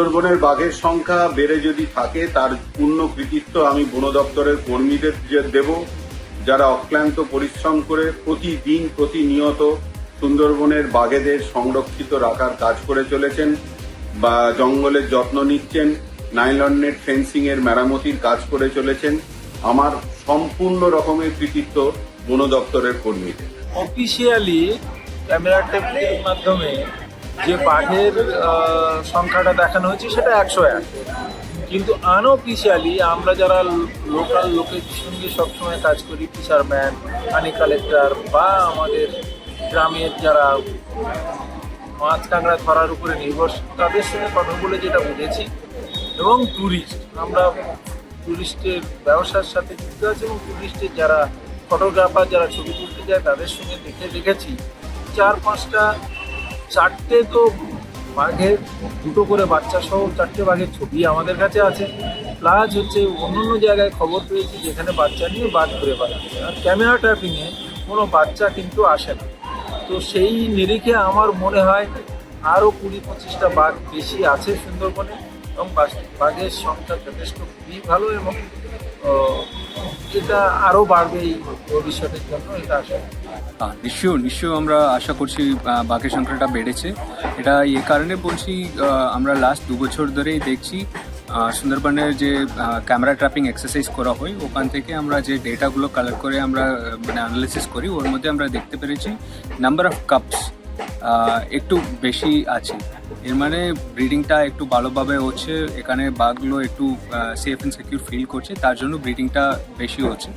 সুন্দরবনের বাঘের সংখ্যা বেড়ে যদি থাকে, তার পূর্ণ কৃতিত্ব আমি বন দপ্তরের কর্মীদের দেব, যারা অক্লান্ত পরিশ্রম করে প্রতিদিন প্রতিনিয়ত সুন্দরবনের বাঘেদের সংরক্ষিত রাখার কাজ করে চলেছেন বা জঙ্গলের যত্ন নিচ্ছেন, নাইলন নেট ফেন্সিং এর মেরামতির কাজ করে চলেছেন, আমার সম্পূর্ণ রকমের কৃতিত্ব বন দপ্তরের কর্মীদের। অফিসিয়ালি ক্যামেরা টেপের মাধ্যমে যে বাঘের সংখ্যাটা দেখানো হয়েছে সেটা একশো এক। কিন্তু আনঅফিসিয়ালি আমরা যারা লোকাল লোকের সঙ্গে সবসময় কাজ করি ফিশারম্যান হানি কালেক্টর বা আমাদের গ্রামের যারা মাছ কাঁকড়া ধরার উপরে নির্ভরশীল, তাদের সঙ্গে কথা বলে যেটা বুঝেছি। এবং ট্যুরিস্ট আমরা ট্যুরিস্টের ব্যবসার সাথে যুক্ত আছি এবং ট্যুরিস্টের যারা ফটোগ্রাফার যারা ছবি তুলতে যায়, তাদের সঙ্গে দেখে দেখেছি চার পাঁচটা চারটে তো বাঘের, দুটো করে বাচ্চা সহ চারটে বাঘের ছবি আমাদের কাছে আছে। প্লাস হচ্ছে অন্য অন্য জায়গায় খবর পেয়েছি যেখানে বাচ্চা নিয়ে বাঘ ঘুরে বেড়াচ্ছে। আর ক্যামেরা ট্র্যাপিংয়ে কোনো বাচ্চা কিন্তু আসে না। তো সেই নিরিখে আমার মনে হয় আরও কুড়ি পঁচিশটা বাঘ বেশি আছে সুন্দরবনে এবং বাঘের সংখ্যা যথেষ্ট খুবই ভালো এবং এটা আরও বাড়বে এই ভবিষ্যতের জন্য, এটা আশা নিশ্চয় নিশ্চয় আমরা আশা করছি বাঘের সংখ্যাটা বেড়েছে। এটা এ কারণে বলছি আমরা লাস্ট দু বছর ধরেই দেখছি সুন্দরবনের যে ক্যামেরা ট্র্যাপিং এক্সারসাইজ করা হয়, ওখান থেকে আমরা যে ডেটাগুলো কালেক্ট করে আমরা মানে অ্যানালিসিস করি, ওর মধ্যে আমরা দেখতে পেরেছি নাম্বার অফ কাপস একটু বেশি আছে। এর মানে ব্রিডিংটা একটু ভালোভাবে হচ্ছে, এখানে বাঘগুলো একটু সেফ অ্যান্ড সিকিউর ফিল করছে, তার জন্য ব্রিডিংটা বেশি হচ্ছে।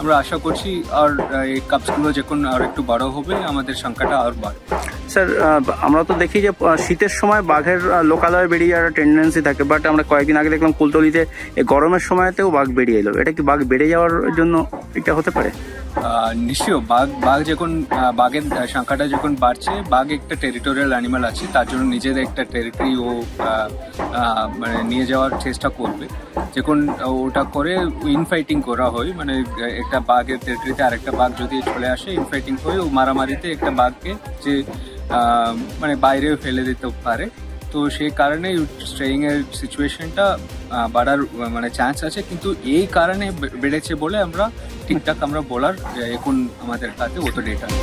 আমরা আশা করছি আর এই কাপসগুলো যখন আর একটু বড় হবে, আমাদের সংখ্যাটা আর বাড়বে। স্যার আমরা তো দেখি যে শীতের সময় বাঘের লোকালয়ে বেরিয়ে যাওয়ার টেন্ডেন্সি থাকে বাট আমরা কয়েকদিন আগে দেখলাম কুলতলিতে গরমের সময়তেও বাঘ বেরিয়ে এলো। এটা কি বাঘ বেড়ে যাওয়ার জন্য এটা হতে পারে? নিশ্চয় বাঘ বাঘ যখন বাঘের সংখ্যাটা যখন বাড়ছে, বাঘ একটা টেরিটোরিয়াল অ্যানিমাল আছে, তার জন্য নিজের একটা টেরিটরি ও মানে নিয়ে যাওয়ার চেষ্টা করবে। যখন ওটা করে ইনফাইটিং করা হয় মানে একটা বাঘের টেরিটরিতে আরেকটা বাঘ যদি চলে আসে ইনফাইটিং হয়ে ও মারামারিতে একটা বাঘকে যে মানে বাইরেও ফেলে দিতে পারে। তো সেই কারণে স্ট্রেইং এর সিচুয়েশনটা বাড়ার মানে চান্স আছে। কিন্তু এই কারণে বেড়েছে বলে আমরা ঠিকঠাক আমরা বলার এখন আমাদের কাছে অত ডেটা নেই।